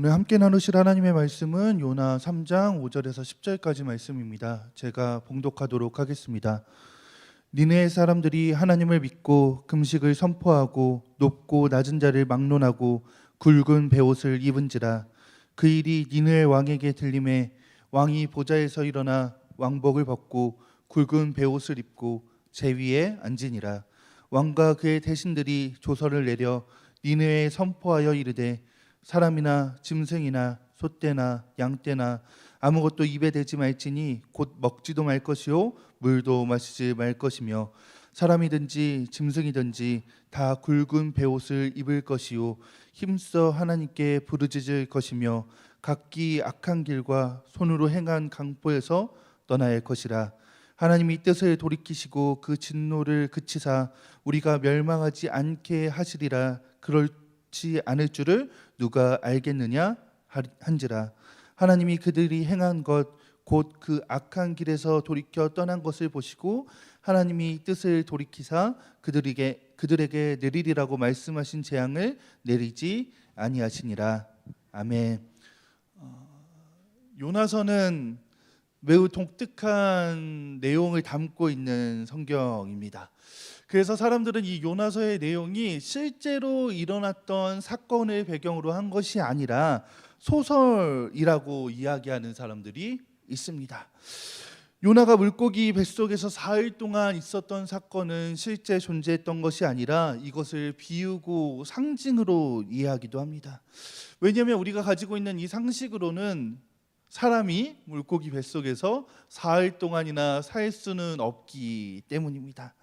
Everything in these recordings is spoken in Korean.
오늘 함께 나누실 하나님의 말씀은 요나 3장 5절에서 10절까지 말씀입니다. 제가 봉독하도록 하겠습니다. 니네 사람들이 하나님을 믿고 금식을 선포하고 높고 낮은 자를 막론하고 굵은 베옷을 입은지라 그 일이 니네 왕에게 들림에 왕이 보좌에서 일어나 왕복을 벗고 굵은 베옷을 입고 제 위에 앉으니라 왕과 그의 대신들이 조서를 내려 니네에 선포하여 이르되 사람이나 짐승이나 소떼나 양떼나 아무것도 입에 대지 말지니 곧 먹지도 말 것이요 물도 마시지 말 것이며 사람이든지 짐승이든지 다 굵은 베옷을 입을 것이요 힘써 하나님께 부르짖을 것이며 각기 악한 길과 손으로 행한 강포에서 떠나야 할 것이라. 하나님이 뜻을 돌이키시고 그 진노를 그치사 우리가 멸망하지 않게 하시리라. 그렇 지 않을 줄을 누가 알겠느냐 하- 한지라 하나님이 그들이 행한 것 곧 그 악한 길에서 돌이켜 떠난 것을 보시고 하나님이 뜻을 돌이키사 그들에게 그들에게 내리리라고 말씀하신 재앙을 내리지 아니하시니라 아멘. 어, 요나서는 매우 독특한 내용을 담고 있는 성경입니다. 그래서 사람들은 이 요나서의 내용이 실제로 일어났던 사건을 배경으로 한 것이 아니라 소설이라고 이야기하는 사람들이 있습니다. 요나가 물고기 뱃속에서 사흘 동안 있었던 사건은 실제 존재했던 것이 아니라 이것을 비유고 상징으로 이해하기도 합니다. 왜냐하면 우리가 가지고 있는 이 상식으로는 사람이 물고기 뱃속에서 사흘 동안이나 살 수는 없기 때문입니다.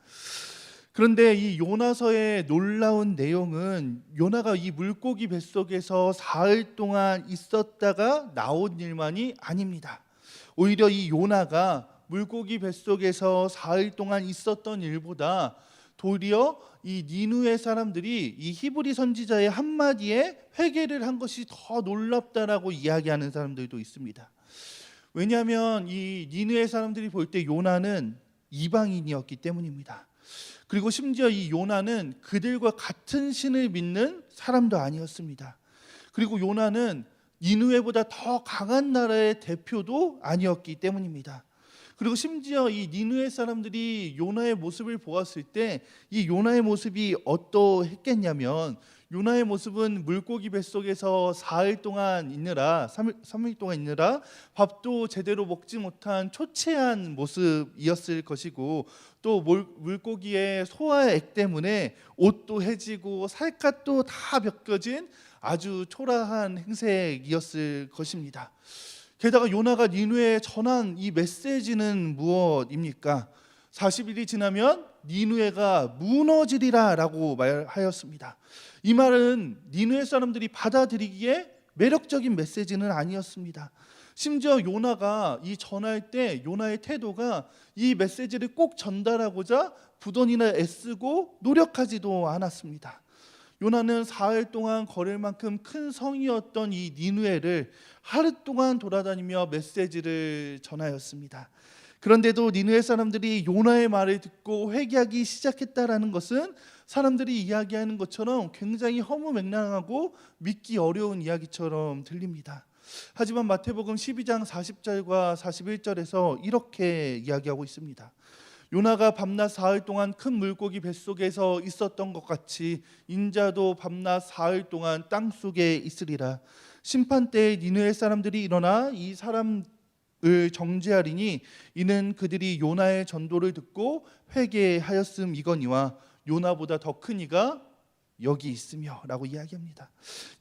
그런데 이 요나서의 놀라운 내용은 요나가 이 물고기 뱃속에서 사흘 동안 있었다가 나온 일만이 아닙니다. 오히려 이 요나가 물고기 뱃속에서 사흘 동안 있었던 일보다 도리어 이 니누의 사람들이 이 히브리 선지자의 한마디에 회개를 한 것이 더 놀랍다라고 이야기하는 사람들도 있습니다. 왜냐하면 이 니누의 사람들이 볼 때 요나는 이방인이었기 때문입니다. 그리고 심지어 이 요나는 그들과 같은 신을 믿는 사람도 아니었습니다. 그리고 요나는 니누에보다 더 강한 나라의 대표도 아니었기 때문입니다. 그리고 심지어 이 니누의 사람들이 요나의 모습을 보았을 때 이 요나의 모습이 어떠했겠냐면 요나의 모습은 물고기 뱃속에서 사흘 동안 있느라 3일, 3일 동안 있느라 밥도 제대로 먹지 못한 초췌한 모습이었을 것이고 또 물, 물고기의 소화액 때문에 옷도 해지고 살갗도 다 벗겨진 아주 초라한 행색이었을 것입니다. 게다가 요나가 니누에 전한 이 메시지는 무엇입니까? 40일이 지나면 니누에가 무너지리라라고 말하였습니다. 이 말은 니누의 사람들이 받아들이기에 매력적인 메시지는 아니었습니다. 심지어 요나가 이 전할 때 요나의 태도가 이 메시지를 꼭 전달하고자 부don이나 애쓰고 노력하지도 않았습니다. 요나는 사흘 동안 걸을 만큼 큰 성이었던 이 니누에를 하루 동안 돌아다니며 메시지를 전하였습니다. 그런데도 니누의 사람들이 요나의 말을 듣고 회개하기 시작했다라는 것은 사람들이 이야기하는 것처럼 굉장히 허무맹랑하고 믿기 어려운 이야기처럼 들립니다. 하지만 마태복음 12장 40절과 41절에서 이렇게 이야기하고 있습니다. 요나가 밤낮 사흘 동안 큰 물고기 뱃속에서 있었던 것 같이 인자도 밤낮 사흘 동안 땅 속에 있으리라. 심판 때에 니느의 사람들이 일어나 이 사람 을 정죄하리니 이는 그들이 요나의 전도를 듣고 회개하였음 이거니와 요나보다 더 큰 이가 여기 있으며라고 이야기합니다.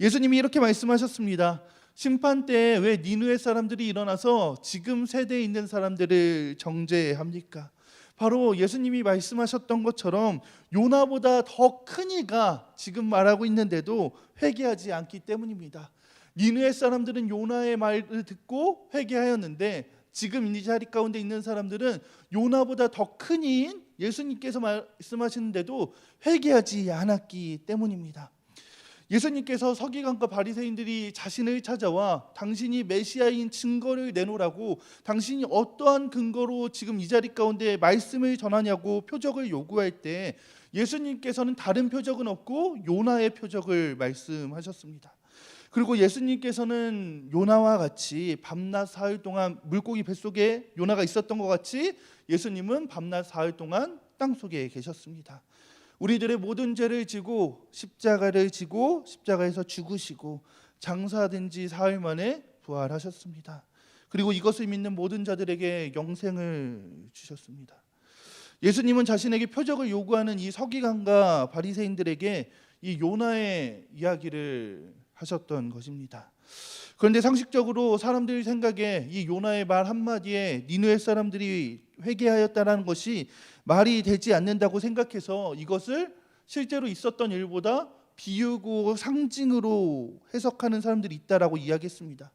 예수님이 이렇게 말씀하셨습니다. 심판 때에 왜 니누의 사람들이 일어나서 지금 세대에 있는 사람들을 정죄합니까? 바로 예수님이 말씀하셨던 것처럼 요나보다 더 큰 이가 지금 말하고 있는데도 회개하지 않기 때문입니다. 니누의 사람들은 요나의 말을 듣고 회개하였는데 지금 이 자리 가운데 있는 사람들은 요나보다 더 큰 이인 예수님께서 말씀하시는데도 회개하지 않았기 때문입니다. 예수님께서 서기관과 바리새인들이 자신을 찾아와 당신이 메시아인 증거를 내놓으라고 당신이 어떠한 근거로 지금 이 자리 가운데 말씀을 전하냐고 표적을 요구할 때 예수님께서는 다른 표적은 없고 요나의 표적을 말씀하셨습니다. 그리고 예수님께서는 요나와 같이 밤낮 사흘 동안 물고기 뱃속에 요나가 있었던 것 같이 예수님은 밤낮 사흘 동안 땅 속에 계셨습니다. 우리들의 모든 죄를 지고 십자가를 지고 십자가에서 죽으시고 장사된 지 사흘 만에 부활하셨습니다. 그리고 이것을 믿는 모든 자들에게 영생을 주셨습니다. 예수님은 자신에게 표적을 요구하는 이 서기관과 바리새인들에게 이 요나의 이야기를 하셨던 것입니다. 그런데 상식적으로 사람들 생각에 이 요나의 말 한마디에 니누의 사람들이 회개하였다라는 것이 말이 되지 않는다고 생각해서 이것을 실제로 있었던 일보다 비유고 상징으로 해석하는 사람들이 있다라고 이야기했습니다.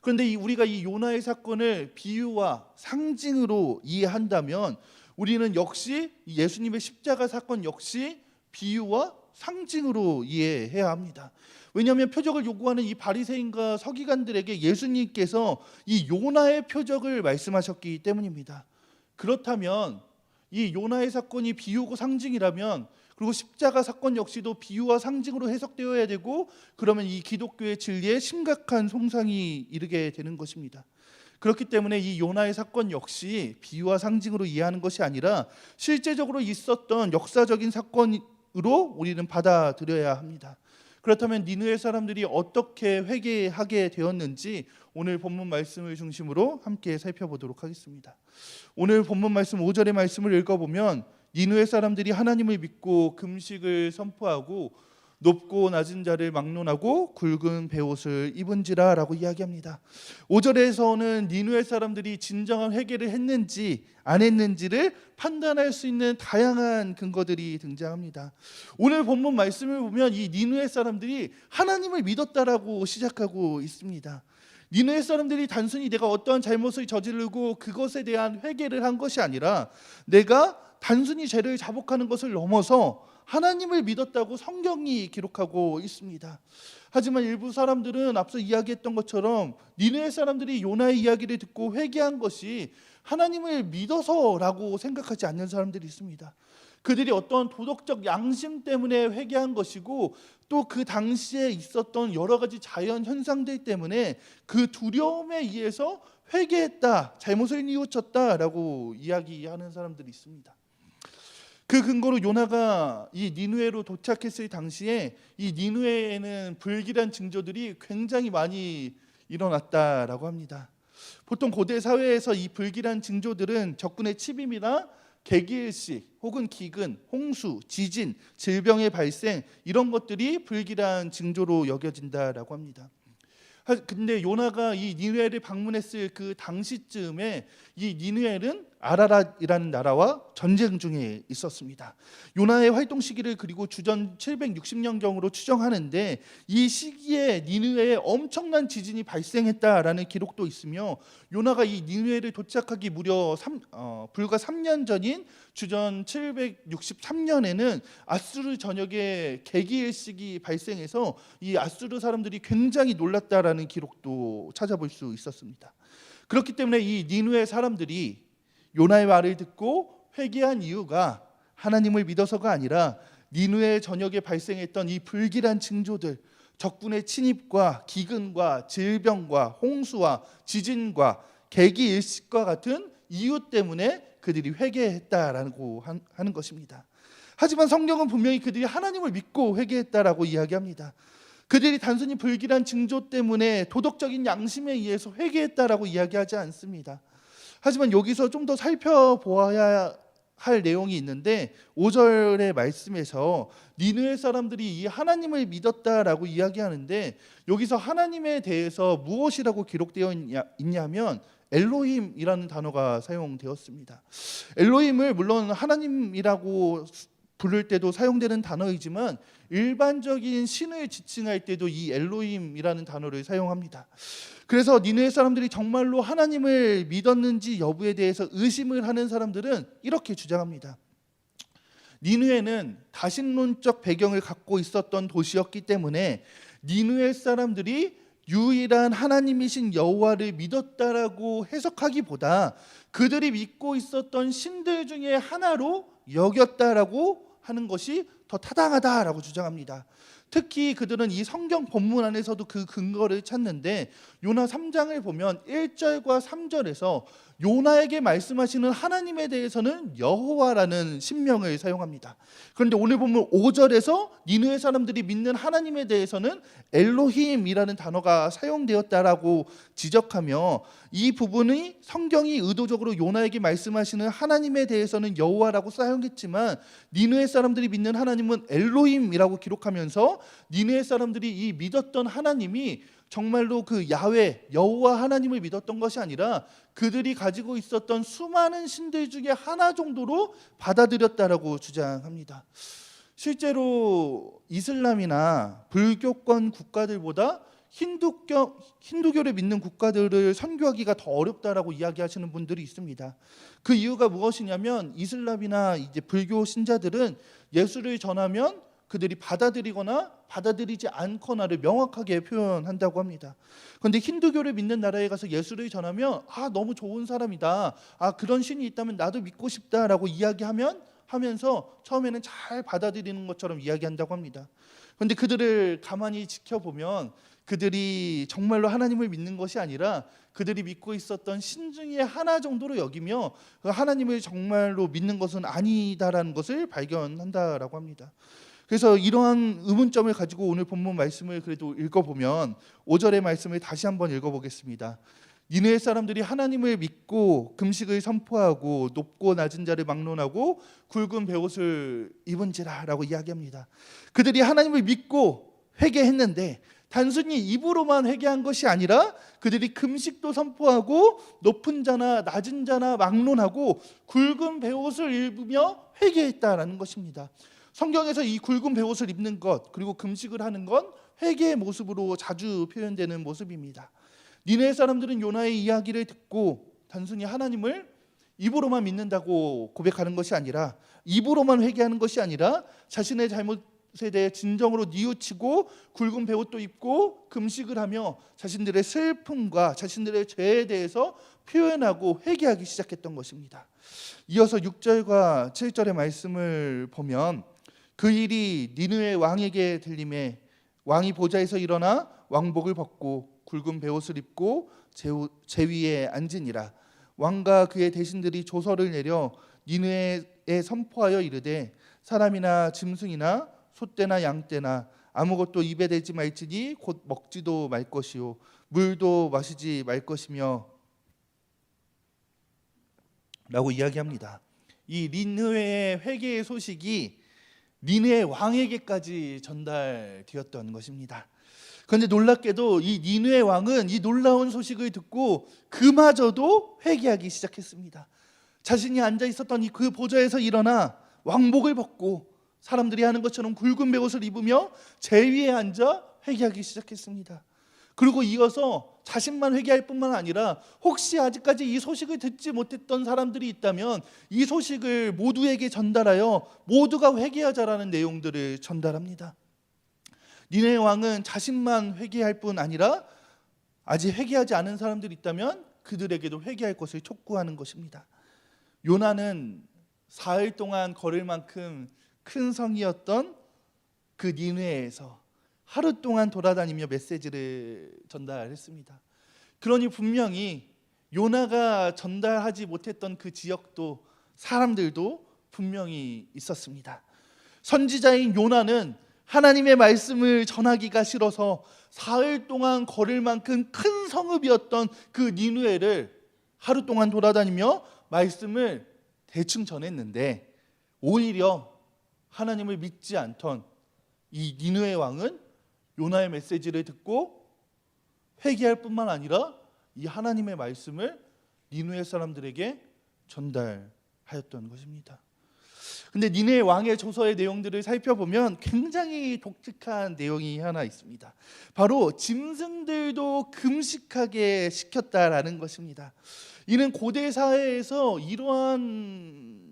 그런데 이 우리가 이 요나의 사건을 비유와 상징으로 이해한다면 우리는 역시 이 예수님의 십자가 사건 역시 비유와 상징으로 이해해야 합니다. 왜냐하면 표적을 요구하는 이 바리새인과 서기관들에게 예수님께서 이 요나의 표적을 말씀하셨기 때문입니다. 그렇다면 이 요나의 사건이 비유고 상징이라면 그리고 십자가 사건 역시도 비유와 상징으로 해석되어야 되고 그러면 이 기독교의 진리에 심각한 손상이 이르게 되는 것입니다. 그렇기 때문에 이 요나의 사건 역시 비유와 상징으로 이해하는 것이 아니라 실제적으로 있었던 역사적인 사건 으로 우리는 받아들여야 합니다. 그렇다면 니느의 사람들이 어떻게 회개하게 되었는지 오늘 본문 말씀을 중심으로 함께 살펴보도록 하겠습니다. 오늘 본문 말씀 5절의 말씀을 읽어보면 니느의 사람들이 하나님을 믿고 금식을 선포하고 높고 낮은 자를 막론하고 굵은 베옷을 입은지라라고 이야기합니다. 5절에서는 니누의 사람들이 진정한 회개를 했는지 안 했는지를 판단할 수 있는 다양한 근거들이 등장합니다. 오늘 본문 말씀을 보면 이 니누의 사람들이 하나님을 믿었다라고 시작하고 있습니다. 니누의 사람들이 단순히 내가 어떠한 잘못을 저지르고 그것에 대한 회개를 한 것이 아니라 내가 단순히 죄를 자복하는 것을 넘어서 하나님을 믿었다고 성경이 기록하고 있습니다. 하지만 일부 사람들은 앞서 이야기했던 것처럼 니네 사람들이 요나의 이야기를 듣고 회개한 것이 하나님을 믿어서라고 생각하지 않는 사람들이 있습니다. 그들이 어떤 도덕적 양심 때문에 회개한 것이고 또 그 당시에 있었던 여러 가지 자연 현상들 때문에 그 두려움에 의해서 회개했다, 잘못을 뉘우쳤다라고 이야기하는 사람들이 있습니다. 그 근거로 요나가 이 니누에로 도착했을 당시에 이 니누에에는 불길한 징조들이 굉장히 많이 일어났다라고 합니다. 보통 고대 사회에서 이 불길한 징조들은 적군의 침입이나 개기일식 혹은 기근, 홍수, 지진, 질병의 발생 이런 것들이 불길한 징조로 여겨진다라고 합니다. 하- 근데 요나가 이 니누엘을 방문했을 그 당시쯤에 이 니누엘은 아라랏이라는 나라와 전쟁 중에 있었습니다. 요나의 활동 시기를 그리고 주전 760년경으로 추정하는데 이 시기에 니누에에 엄청난 지진이 발생했다라는 기록도 있으며 요나가 이 니누에를 도착하기 무려 3, 어, 불과 3년 전인 주전 763년에는 아수르 전역에 개기일식이 발생해서 이 아수르 사람들이 굉장히 놀랐다라는 기록도 찾아볼 수 있었습니다. 그렇기 때문에 이 니누의 사람들이 요나의 말을 듣고 회개한 이유가 하나님을 믿어서가 아니라 니누의 전역에 발생했던 이 불길한 징조들, 적군의 침입과 기근과 질병과 홍수와 지진과 개기일식과 같은 이유 때문에 그들이 회개했다라고 한- 하는 것입니다. 하지만 성경은 분명히 그들이 하나님을 믿고 회개했다라고 이야기합니다. 그들이 단순히 불길한 징조 때문에 도덕적인 양심에 의해서 회개했다라고 이야기하지 않습니다. 하지만 여기서 좀 더 살펴보아야 할 내용이 있는데 5절의 말씀에서 니느의 사람들이 이 하나님을 믿었다라고 이야기하는데 여기서 하나님에 대해서 무엇이라고 기록되어 있냐, 있냐면 엘로힘이라는 단어가 사용되었습니다. 엘로힘을 물론 하나님이라고 부를 때도 사용되는 단어이지만 일반적인 신을 지칭할 때도 이 엘로힘이라는 단어를 사용합니다. 그래서 니느의 사람들이 정말로 하나님을 믿었는지 여부에 대해서 의심을 하는 사람들은 이렇게 주장합니다. 니느에는 다신론적 배경을 갖고 있었던 도시였기 때문에 니느의 사람들이 유일한 하나님이신 여호와를 믿었다라고 해석하기보다 그들이 믿고 있었던 신들 중에 하나로 여겼다라고 하는 것이 더 타당하다라고 주장합니다. 특히 그들은 이 성경 본문 안에서도 그 근거를 찾는데 요나 3장을 보면 1절과 3절에서 요나에게 말씀하시는 하나님에 대해서는 여호와라는 신명을 사용합니다. 그런데 오늘 보면 5절에서 니느웨 사람들이 믿는 하나님에 대해서는 엘로힘이라는 단어가 사용되었다라고 지적하며 이 부분이 성경이 의도적으로 요나에게 말씀하시는 하나님에 대해서는 여호와라고 사용했지만 니느웨 사람들이 믿는 하나님은 엘로힘이라고 기록하면서 니느웨 사람들이 이 믿었던 하나님이 정말로 그 야훼 여호와 하나님을 믿었던 것이 아니라 그들이 가지고 있었던 수많은 신들 중에 하나 정도로 받아들였다라고 주장합니다. 실제로 이슬람이나 불교권 국가들보다 힌두교 힌두교를 믿는 국가들을 선교하기가 더 어렵다라고 이야기하시는 분들이 있습니다. 그 이유가 무엇이냐면 이슬람이나 이제 불교 신자들은 예수를 전하면 그들이 받아들이거나 받아들이지 않거나를 명확하게 표현한다고 합니다. 그런데 힌두교를 믿는 나라에 가서 예수를 전하면 아 너무 좋은 사람이다. 아 그런 신이 있다면 나도 믿고 싶다라고 이야기하면 하면서 처음에는 잘 받아들이는 것처럼 이야기한다고 합니다. 그런데 그들을 가만히 지켜보면 그들이 정말로 하나님을 믿는 것이 아니라 그들이 믿고 있었던 신 중에 하나 정도로 여기며 그 하나님을 정말로 믿는 것은 아니다라는 것을 발견한다라고 합니다. 그래서 이러한 의문점을 가지고 오늘 본문 말씀을 그래도 읽어보면 5절의 말씀을 다시 한번 읽어보겠습니다. 니느웨 사람들이 하나님을 믿고 금식을 선포하고 높고 낮은 자를 막론하고 굵은 베옷을 입은지라라고 이야기합니다. 그들이 하나님을 믿고 회개했는데 단순히 입으로만 회개한 것이 아니라 그들이 금식도 선포하고 높은 자나 낮은 자나 막론하고 굵은 베옷을 입으며 회개했다라는 것입니다. 성경에서 이 굵은 베옷을 입는 것 그리고 금식을 하는 건 회개의 모습으로 자주 표현되는 모습입니다. 니네 사람들은 요나의 이야기를 듣고 단순히 하나님을 입으로만 믿는다고 고백하는 것이 아니라 입으로만 회개하는 것이 아니라 자신의 잘못에 대해 진정으로 뉘우치고 굵은 베옷도 입고 금식을 하며 자신들의 슬픔과 자신들의 죄에 대해서 표현하고 회개하기 시작했던 것입니다. 이어서 6절과 7절의 말씀을 보면 그 일이 니느의 왕에게 들림에 왕이 보좌에서 일어나 왕복을 벗고 굵은 베옷을 입고 제 위에 앉으니라 왕과 그의 대신들이 조서를 내려 니느에 선포하여 이르되 사람이나 짐승이나 소떼나 양떼나 아무것도 입에 대지 말지니 곧 먹지도 말 것이요 물도 마시지 말 것이며 라고 이야기합니다. 이 니느웨의 회개의 소식이 니네 왕에게까지 전달되었던 것입니다. 그런데 놀랍게도 이 니누의 왕은 이 놀라운 소식을 듣고 그마저도 회개하기 시작했습니다. 자신이 앉아 있었던 이 그 보좌에서 일어나 왕복을 벗고 사람들이 하는 것처럼 굵은 베옷을 입으며 제 위에 앉아 회개하기 시작했습니다. 그리고 이어서 자신만 회개할 뿐만 아니라 혹시 아직까지 이 소식을 듣지 못했던 사람들이 있다면 이 소식을 모두에게 전달하여 모두가 회개하자라는 내용들을 전달합니다. 니네 왕은 자신만 회개할 뿐 아니라 아직 회개하지 않은 사람들이 있다면 그들에게도 회개할 것을 촉구하는 것입니다. 요나는 사흘 동안 걸을 만큼 큰 성이었던 그 니느에서 하루 동안 돌아다니며 메시지를 전달했습니다. 그러니 분명히 요나가 전달하지 못했던 그 지역도 사람들도 분명히 있었습니다. 선지자인 요나는 하나님의 말씀을 전하기가 싫어서 사흘 동안 걸을 만큼 큰 성읍이었던 그 니누에를 하루 동안 돌아다니며 말씀을 대충 전했는데 오히려 하나님을 믿지 않던 이 니누의 왕은 요나의 메시지를 듣고 회개할 뿐만 아니라 이 하나님의 말씀을 니누의 사람들에게 전달하였던 것입니다. 근데 니네 왕의 조서의 내용들을 살펴보면 굉장히 독특한 내용이 하나 있습니다. 바로 짐승들도 금식하게 시켰다라는 것입니다. 이는 고대 사회에서 이러한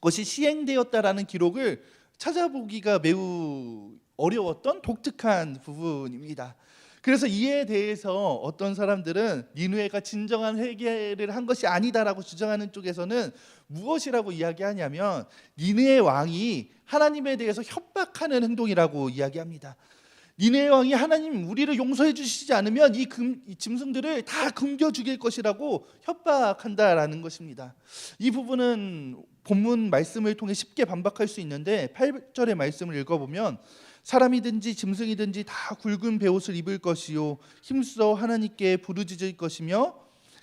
것이 시행되었다라는 기록을 찾아보기가 매우 어려웠던 독특한 부분입니다. 그래서 이에 대해서 어떤 사람들은 니누에가 진정한 회개를 한 것이 아니다라고 주장하는 쪽에서는 무엇이라고 이야기하냐면 니누의 왕이 하나님에 대해서 협박하는 행동이라고 이야기합니다. 니네 왕이 하나님 우리를 용서해 주시지 않으면 이, 금, 이 짐승들을 다 굶겨 죽일 것이라고 협박한다라는 것입니다. 이 부분은 본문 말씀을 통해 쉽게 반박할 수 있는데 8절의 말씀을 읽어보면 사람이든지 짐승이든지 다 굵은 베옷을 입을 것이요 힘써 하나님께 부르짖을 것이며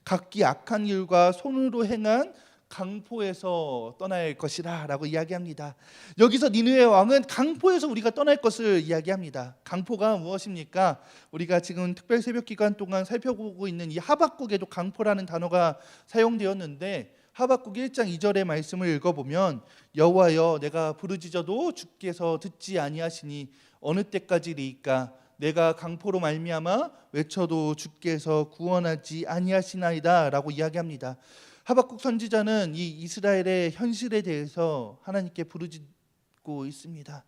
각기 악한 일과 손으로 행한 강포에서 떠날 것이라라고 이야기합니다. 여기서 니느웨 왕은 강포에서 우리가 떠날 것을 이야기합니다. 강포가 무엇입니까? 우리가 지금 특별 새벽 기간 동안 살펴보고 있는 이 하박국에도 강포라는 단어가 사용되었는데 하박국 1장 2절의 말씀을 읽어보면 여호와여 내가 부르짖어도 주께서 듣지 아니하시니 어느 때까지리이까 내가 강포로 말미암아 외쳐도 주께서 구원하지 아니하시나이다라고 이야기합니다. 하박국 선지자는 이 이스라엘의 현실에 대해서 하나님께 부르짖고 있습니다.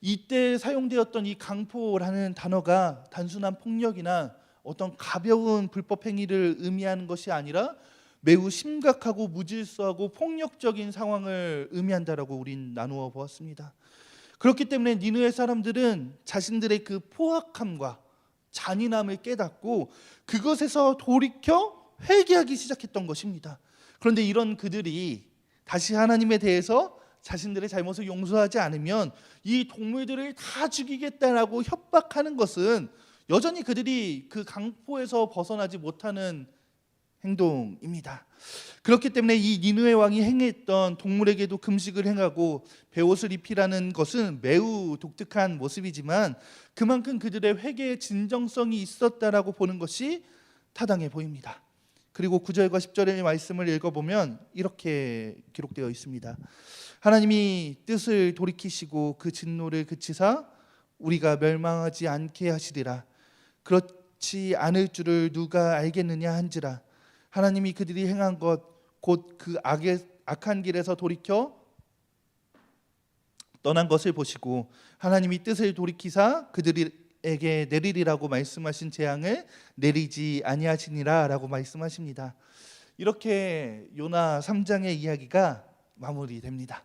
이때 사용되었던 이 강포라는 단어가 단순한 폭력이나 어떤 가벼운 불법 행위를 의미하는 것이 아니라 매우 심각하고 무질서하고 폭력적인 상황을 의미한다라고 우린 나누어 보았습니다. 그렇기 때문에 니느의 사람들은 자신들의 그 포악함과 잔인함을 깨닫고 그것에서 돌이켜 회개하기 시작했던 것입니다. 그런데 이런 그들이 다시 하나님에 대해서 자신들의 잘못을 용서하지 않으면 이 동물들을 다 죽이겠다라고 협박하는 것은 여전히 그들이 그 강포에서 벗어나지 못하는 행동입니다. 그렇기 때문에 이 니누의 왕이 행했던 동물에게도 금식을 행하고 베옷을 입히라는 것은 매우 독특한 모습이지만 그만큼 그들의 회개의 진정성이 있었다라고 보는 것이 타당해 보입니다. 그리고 9절과 10절의 말씀을 읽어보면 이렇게 기록되어 있습니다. 하나님이 뜻을 돌이키시고 그 진노를 그치사 우리가 멸망하지 않게 하시리라. 그렇지 않을 줄을 누가 알겠느냐 한지라. 하나님이 그들이 행한 것 곧 그 악의 악한 길에서 돌이켜 떠난 것을 보시고 하나님이 뜻을 돌이키사 그들에게 내리리라고 말씀하신 재앙을 내리지 아니하시니라라고 말씀하십니다. 이렇게 요나 3장의 이야기가 마무리됩니다.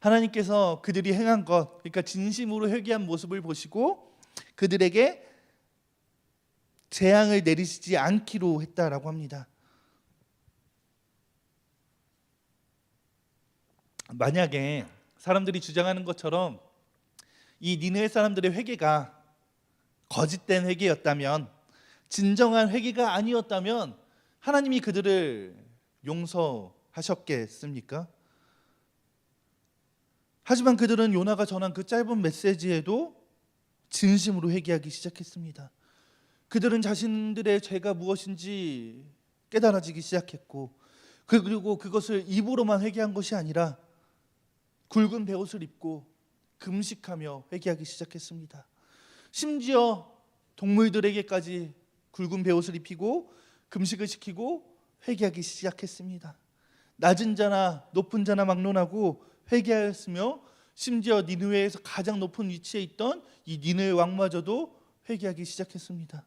하나님께서 그들이 행한 것, 그러니까 진심으로 회개한 모습을 보시고 그들에게 재앙을 내리시지 않기로 했다라고 합니다. 만약에 사람들이 주장하는 것처럼 이 니느웨 사람들의 회개가 거짓된 회개였다면 진정한 회개가 아니었다면 하나님이 그들을 용서하셨겠습니까? 하지만 그들은 요나가 전한 그 짧은 메시지에도 진심으로 회개하기 시작했습니다. 그들은 자신들의 죄가 무엇인지 깨달아지기 시작했고 그리고 그것을 입으로만 회개한 것이 아니라 굵은 베옷을 입고 금식하며 회개하기 시작했습니다. 심지어 동물들에게까지 굵은 베옷을 입히고 금식을 시키고 회개하기 시작했습니다. 낮은 자나 높은 자나 막론하고 회개하였으며 심지어 니느웨에서 가장 높은 위치에 있던 이 니느웨 왕마저도 회개하기 시작했습니다.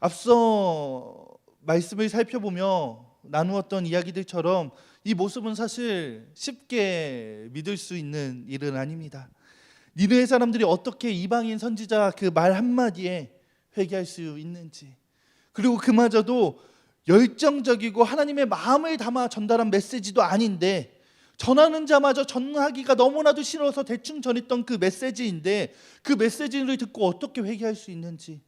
앞서 말씀을 살펴보며 나누었던 이야기들처럼 이 모습은 사실 쉽게 믿을 수 있는 일은 아닙니다. 니느의 사람들이 어떻게 이방인 선지자 그 말 한마디에 회개할 수 있는지 그리고 그마저도 열정적이고 하나님의 마음을 담아 전달한 메시지도 아닌데 전하는 자마저 전하기가 너무나도 싫어서 대충 전했던 그 메시지인데 그 메시지를 듣고 어떻게 회개할 수 있는지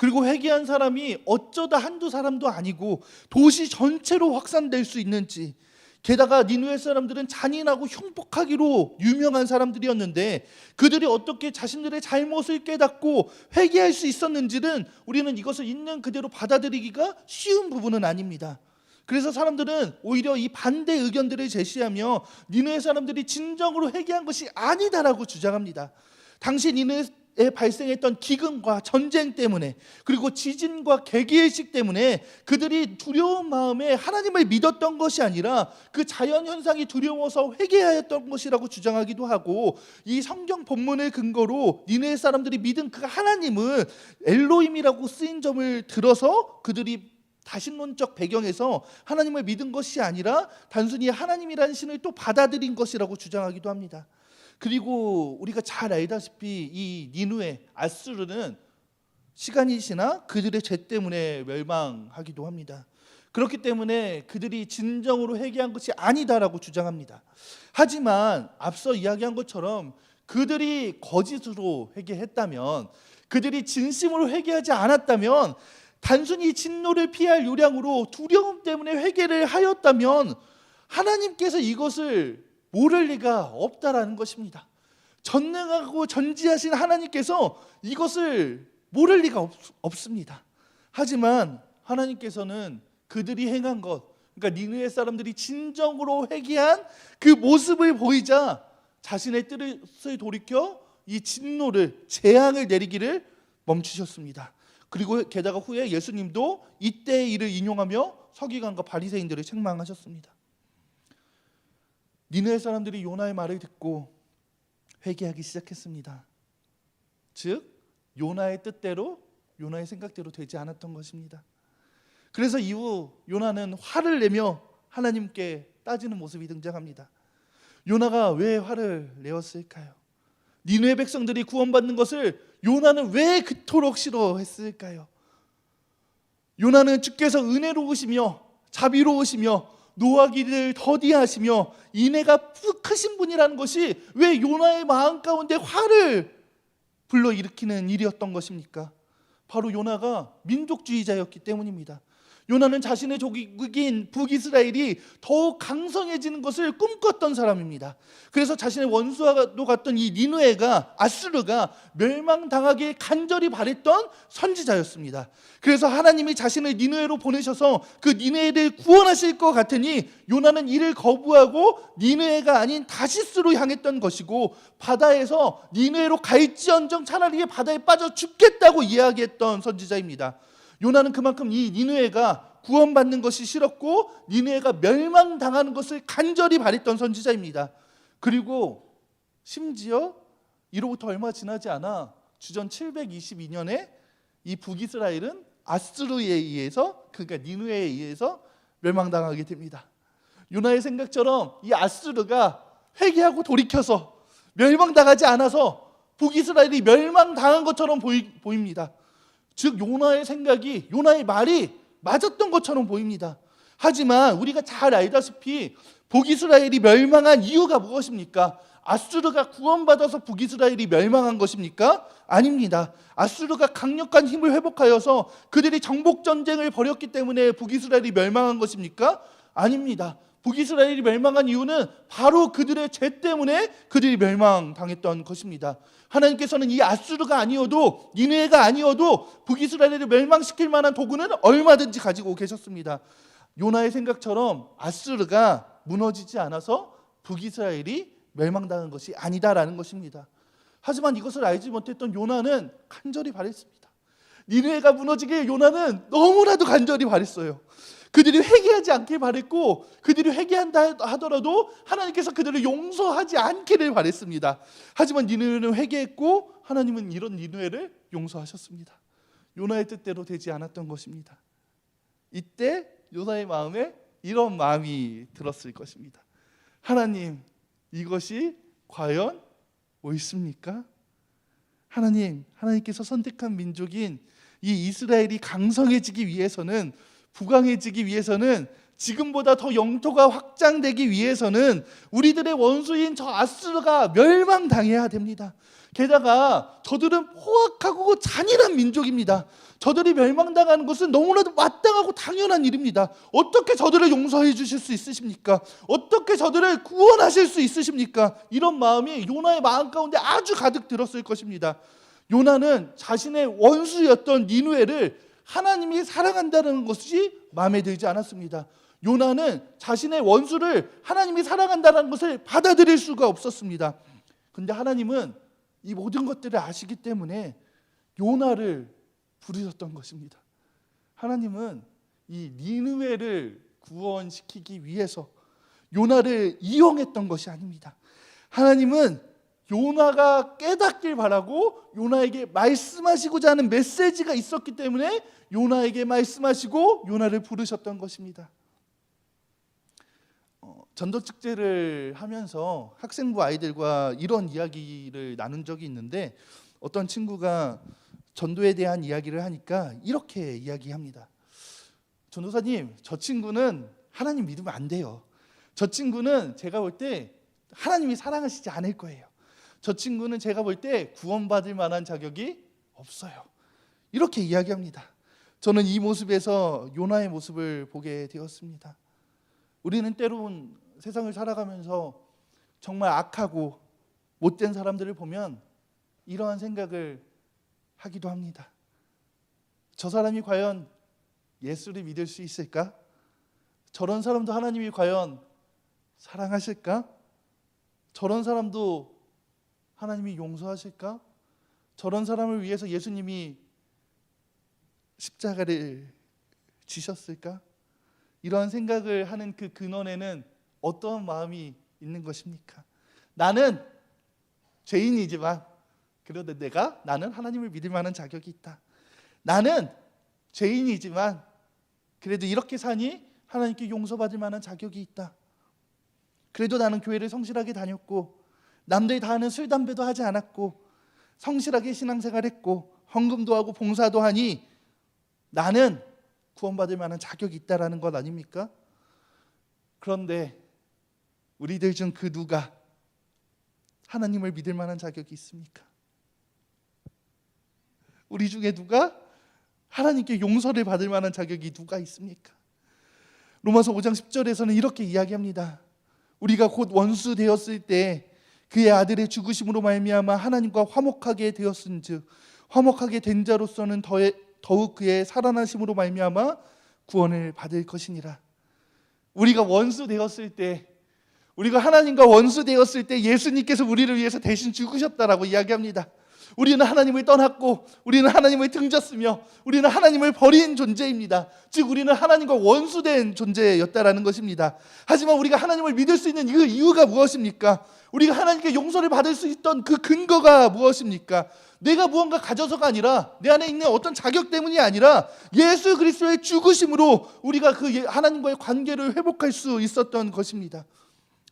그리고 회개한 사람이 어쩌다 한두 사람도 아니고 도시 전체로 확산될 수 있는지 게다가 니누의 사람들은 잔인하고 흉폭하기로 유명한 사람들이었는데 그들이 어떻게 자신들의 잘못을 깨닫고 회개할 수 있었는지는 우리는 이것을 있는 그대로 받아들이기가 쉬운 부분은 아닙니다. 그래서 사람들은 오히려 이 반대 의견들을 제시하며 니누의 사람들이 진정으로 회개한 것이 아니다라고 주장합니다. 당시 니누의 발생했던 기근과 전쟁 때문에 그리고 지진과 개기일식 때문에 그들이 두려운 마음에 하나님을 믿었던 것이 아니라 그 자연 현상이 두려워서 회개하였던 것이라고 주장하기도 하고 이 성경 본문을 근거로 니네 사람들이 믿은 그 하나님은 엘로임이라고 쓰인 점을 들어서 그들이 다신론적 배경에서 하나님을 믿은 것이 아니라 단순히 하나님이라는 신을 또 받아들인 것이라고 주장하기도 합니다. 그리고 우리가 잘 알다시피 이 니누의 아수르는 시간이 지나 그들의 죄 때문에 멸망하기도 합니다. 그렇기 때문에 그들이 진정으로 회개한 것이 아니다라고 주장합니다. 하지만 앞서 이야기한 것처럼 그들이 거짓으로 회개했다면 그들이 진심으로 회개하지 않았다면 단순히 진노를 피할 요량으로 두려움 때문에 회개를 하였다면 하나님께서 이것을 모를 리가 없다라는 것입니다. 전능하고 전지하신 하나님께서 이것을 모를 리가 없, 없습니다. 하지만 하나님께서는 그들이 행한 것, 그러니까 니느의 사람들이 진정으로 회개한 그 모습을 보이자 자신의 뜻을 돌이켜 이 진노를 재앙을 내리기를 멈추셨습니다. 그리고 게다가 후에 예수님도 이때의 일을 인용하며 서기관과 바리새인들을 책망하셨습니다. 니느의 사람들이 요나의 말을 듣고 회개하기 시작했습니다. 즉 요나의 뜻대로 요나의 생각대로 되지 않았던 것입니다. 그래서 이후 요나는 화를 내며 하나님께 따지는 모습이 등장합니다. 요나가 왜 화를 내었을까요? 니느의 백성들이 구원받는 것을 요나는 왜 그토록 싫어했을까요? 요나는 주께서 은혜로우시며 자비로우시며 노하기를 더디하시며 인애가 크신 분이라는 것이 왜 요나의 마음 가운데 화를 불러 일으키는 일이었던 것입니까? 바로 요나가 민족주의자였기 때문입니다. 요나는 자신의 조국인 북이스라엘이 더욱 강성해지는 것을 꿈꿨던 사람입니다. 그래서 자신의 원수와도 같던 이 니누에가 아수르가 멸망당하게 간절히 바랬던 선지자였습니다. 그래서 하나님이 자신을 니누에로 보내셔서 그 니누에를 구원하실 것 같으니 요나는 이를 거부하고 니누에가 아닌 다시스로 향했던 것이고 바다에서 니누에로 갈지언정 차라리 바다에 빠져 죽겠다고 이야기했던 선지자입니다. 요나는 그만큼 이 니누에가 구원받는 것이 싫었고 니누에가 멸망당하는 것을 간절히 바랬던 선지자입니다. 그리고 심지어 이로부터 얼마 지나지 않아 주전 722년에 이 북이스라엘은 아스르에 의해서 그러니까 니누에 의해서 멸망당하게 됩니다. 요나의 생각처럼 이 아스르가 회개하고 돌이켜서 멸망당하지 않아서 북이스라엘이 멸망당한 것처럼 보이, 보입니다. 즉 요나의 생각이 요나의 말이 맞았던 것처럼 보입니다. 하지만 우리가 잘 알다시피 북이스라엘이 멸망한 이유가 무엇입니까? 아수르가 구원받아서 북이스라엘이 멸망한 것입니까? 아닙니다. 아수르가 강력한 힘을 회복하여서 그들이 정복 전쟁을 벌였기 때문에 북이스라엘이 멸망한 것입니까? 아닙니다. 북이스라엘이 멸망한 이유는 바로 그들의 죄 때문에 그들이 멸망당했던 것입니다. 하나님께서는 이 아수르가 아니어도 니네가 아니어도 북이스라엘을 멸망시킬 만한 도구는 얼마든지 가지고 계셨습니다. 요나의 생각처럼 아수르가 무너지지 않아서 북이스라엘이 멸망당한 것이 아니다라는 것입니다. 하지만 이것을 알지 못했던 요나는 간절히 바랬습니다. 니네가 무너지게 요나는 너무나도 간절히 바랬어요. 그들이 회개하지 않길 바랬고 그들이 회개한다 하더라도 하나님께서 그들을 용서하지 않기를 바랬습니다. 하지만 니누에는 회개했고 하나님은 이런 니누에를 용서하셨습니다. 요나의 뜻대로 되지 않았던 것입니다. 이때 요나의 마음에 이런 마음이 들었을 것입니다. 하나님, 이것이 과연 옳습니까? 하나님, 하나님께서 선택한 민족인 이 이스라엘이 강성해지기 위해서는 부강해지기 위해서는 지금보다 더 영토가 확장되기 위해서는 우리들의 원수인 저 아스르가 멸망당해야 됩니다. 게다가 저들은 포악하고 잔인한 민족입니다. 저들이 멸망당하는 것은 너무나도 마땅하고 당연한 일입니다. 어떻게 저들을 용서해 주실 수 있으십니까? 어떻게 저들을 구원하실 수 있으십니까? 이런 마음이 요나의 마음 가운데 아주 가득 들었을 것입니다. 요나는 자신의 원수였던 니누에를 하나님이 사랑한다는 것이 마음에 들지 않았습니다. 요나는 자신의 원수를 하나님이 사랑한다는 것을 받아들일 수가 없었습니다. 근데 하나님은 이 모든 것들을 아시기 때문에 요나를 부르셨던 것입니다. 하나님은 이 니느웨를 구원시키기 위해서 요나를 이용했던 것이 아닙니다. 하나님은 요나가 깨닫길 바라고 요나에게 말씀하시고자 하는 메시지가 있었기 때문에 요나에게 말씀하시고 요나를 부르셨던 것입니다. 어, 전도 축제를 하면서 학생부 아이들과 이런 이야기를 나눈 적이 있는데 어떤 친구가 전도에 대한 이야기를 하니까 이렇게 이야기합니다. 전도사님, 저 친구는 하나님 믿으면 안 돼요. 저 친구는 제가 볼 때 하나님이 사랑하시지 않을 거예요. 저 친구는 제가 볼 때 구원받을 만한 자격이 없어요. 이렇게 이야기합니다. 저는 이 모습에서 요나의 모습을 보게 되었습니다. 우리는 때론 세상을 살아가면서 정말 악하고 못된 사람들을 보면 이러한 생각을 하기도 합니다. 저 사람이 과연 예수를 믿을 수 있을까? 저런 사람도 하나님이 과연 사랑하실까? 저런 사람도 하나님이 용서하실까? 저런 사람을 위해서 예수님이 십자가를 지셨을까? 이러한 생각을 하는 그 근원에는 어떠한 마음이 있는 것입니까? 나는 죄인이지만 그래도 내가 나는 하나님을 믿을 만한 자격이 있다. 나는 죄인이지만 그래도 이렇게 사니 하나님께 용서받을 만한 자격이 있다. 그래도 나는 교회를 성실하게 다녔고 남들이 다 하는 술 담배도 하지 않았고 성실하게 신앙생활했고 헌금도 하고 봉사도 하니 나는 구원받을 만한 자격이 있다라는 것 아닙니까? 그런데 우리들 중 그 누가 하나님을 믿을 만한 자격이 있습니까? 우리 중에 누가 하나님께 용서를 받을 만한 자격이 누가 있습니까? 로마서 5장 10절에서는 이렇게 이야기합니다. 우리가 곧 원수 되었을 때 그의 아들의 죽으심으로 말미암아 하나님과 화목하게 되었은즉 화목하게 된 자로서는 더해, 더욱 그의 살아나심으로 말미암아 구원을 받을 것이니라. 우리가 원수 되었을 때 우리가 하나님과 원수 되었을 때 예수님께서 우리를 위해서 대신 죽으셨다라고 이야기합니다. 우리는 하나님을 떠났고 우리는 하나님을 등졌으며 우리는 하나님을 버린 존재입니다. 즉 우리는 하나님과 원수된 존재였다라는 것입니다. 하지만 우리가 하나님을 믿을 수 있는 그 이유가 무엇입니까? 우리가 하나님께 용서를 받을 수 있던 그 근거가 무엇입니까? 내가 무언가 가져서가 아니라 내 안에 있는 어떤 자격 때문이 아니라 예수 그리스도의 죽으심으로 우리가 그 예- 하나님과의 관계를 회복할 수 있었던 것입니다.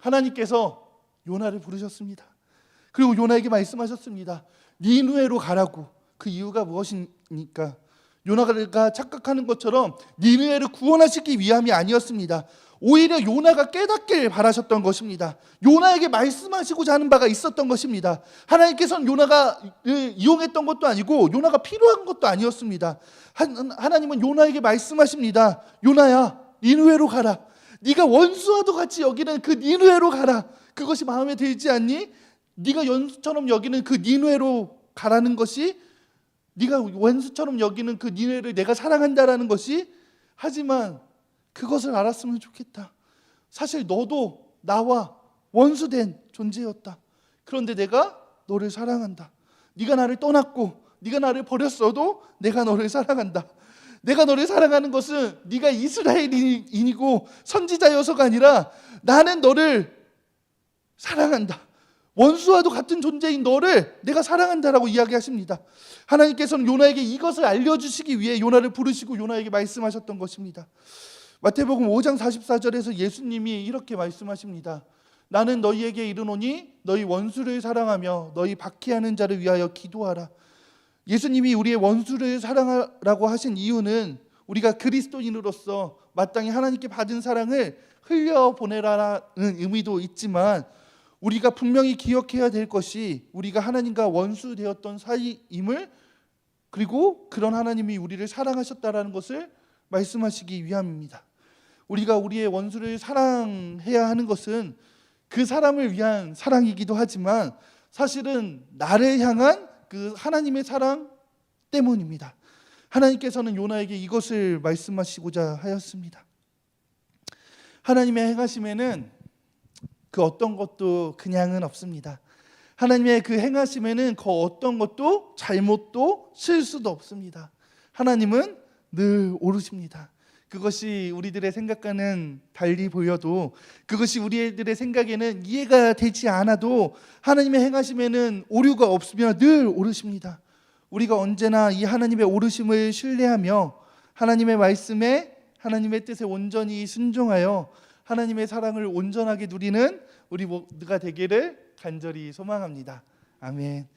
하나님께서 요나를 부르셨습니다. 그리고 요나에게 말씀하셨습니다. 니누에로 가라고. 그 이유가 무엇입니까? 요나가 착각하는 것처럼 니누에를 구원하시기 위함이 아니었습니다. 오히려 요나가 깨닫길 바라셨던 것입니다. 요나에게 말씀하시고자 하는 바가 있었던 것입니다. 하나님께서는 요나가 이용했던 것도 아니고 요나가 필요한 것도 아니었습니다. 한- 하나님은 요나에게 말씀하십니다. 요나야, 니누에로 가라. 네가 원수와도 같이 여기는 그 니누에로 가라. 그것이 마음에 들지 않니? 네가 연수처럼 여기는 그 니누에로 가라는 것이 네가 원수처럼 여기는 그 니누에를 내가 사랑한다라는 것이 하지만 그것을 알았으면 좋겠다. 사실 너도 나와 원수된 존재였다. 그런데 내가 너를 사랑한다. 네가 나를 떠났고 네가 나를 버렸어도 내가 너를 사랑한다. 내가 너를 사랑하는 것은 네가 이스라엘인이고 선지자여서가 아니라 나는 너를 사랑한다. 원수와도 같은 존재인 너를 내가 사랑한다라고 이야기하십니다. 하나님께서는 요나에게 이것을 알려주시기 위해 요나를 부르시고 요나에게 말씀하셨던 것입니다. 마태복음 5장 44절에서 예수님이 이렇게 말씀하십니다. 나는 너희에게 이르노니 너희 원수를 사랑하며 너희 박해하는 자를 위하여 기도하라. 예수님이 우리의 원수를 사랑하라고 하신 이유는 우리가 그리스도인으로서 마땅히 하나님께 받은 사랑을 흘려 보내라는 의미도 있지만 우리가 분명히 기억해야 될 것이 우리가 하나님과 원수 되었던 사이임을 그리고 그런 하나님이 우리를 사랑하셨다라는 것을 말씀하시기 위함입니다. 우리가 우리의 원수를 사랑해야 하는 것은 그 사람을 위한 사랑이기도 하지만 사실은 나를 향한 그 하나님의 사랑 때문입니다. 하나님께서는 요나에게 이것을 말씀하시고자 하였습니다. 하나님의 행하심에는 그 어떤 것도 그냥은 없습니다. 하나님의 그 행하심에는 그 어떤 것도 잘못도 실수도 없습니다. 하나님은 늘 옳으십니다. 그것이 우리들의 생각과는 달리 보여도 그것이 우리들의 생각에는 이해가 되지 않아도 하나님의 행하심에는 오류가 없으며 늘 옳으십니다. 우리가 언제나 이 하나님의 옳으심을 신뢰하며 하나님의 말씀에 하나님의 뜻에 온전히 순종하여 하나님의 사랑을 온전하게 누리는 우리 모두가 되기를 간절히 소망합니다. 아멘.